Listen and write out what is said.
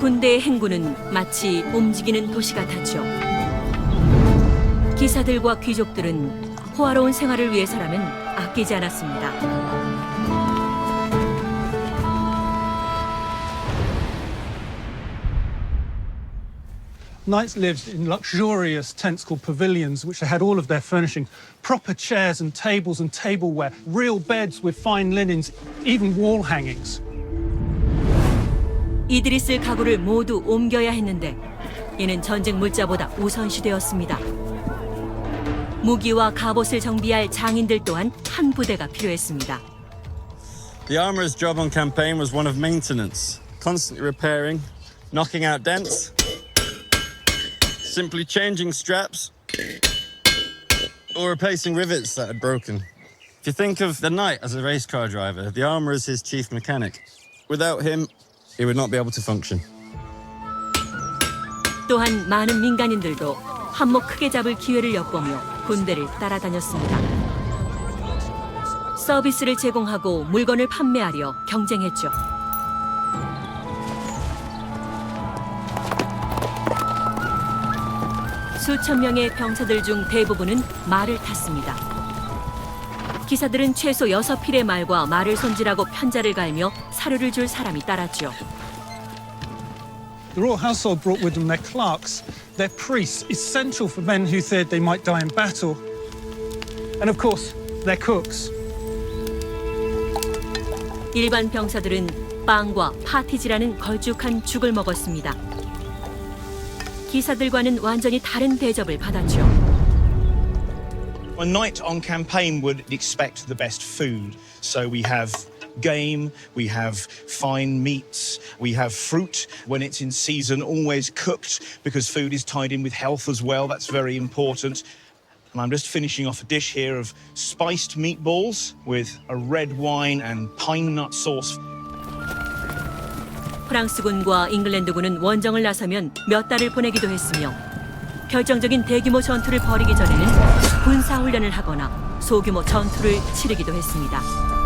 군대의 행군은 마치 움직이는 도시 같았죠. 기사들과 귀족들은 호화로운 생활을 위해서라면 아끼지 않았습니다. 이들이 쓸 가구를 모두 옮겨야 했는데 이는 전쟁 물자보다 우선시되었습니다. 무기와 갑옷을 정비할 장인들 또한 한 부대가 필요했습니다. The armourer's job on campaign was one of maintenance, constantly repairing, knocking out dents, simply changing straps, or replacing rivets that had broken. If you think of the knight as a race car driver, the armourer is his chief mechanic. Without him, he would not be able to function. 또한 많은 민간인들도 한몫 크게 잡을 기회를 엿보며 군대를 따라다녔습니다. 서비스를 제공하고 물건을 판매하려 경쟁했죠. 수천 명의 병사들 중 대부분은 말을 탔습니다. 기사들은 최소 여섯 필의 말과 말을 손질하고 편자를 갈며 사료를 줄 사람이 따랐죠. The royal household brought with them their clerks, their priests, essential for men who feared they might die in battle, and of course, their cooks. 일반 병사들은 빵과 파티지라는 걸쭉한 죽을 먹었습니다. 기사들과는 완전히 다른 대접을 받았죠. A knight on campaign would expect the best food. So we have game, we have fine meats, we have fruit when it's in season, always cooked because food is tied in with health as well. That's very important. And I'm just finishing off a dish here of spiced meatballs with a red wine and pine nut sauce. 프랑스군과 잉글랜드군은 원정을 나서면 몇 달을 보내기도 했으며 결정적인 대규모 전투를 벌이기 전에는 군사 훈련을 하거나 소규모 전투를 치르기도 했습니다.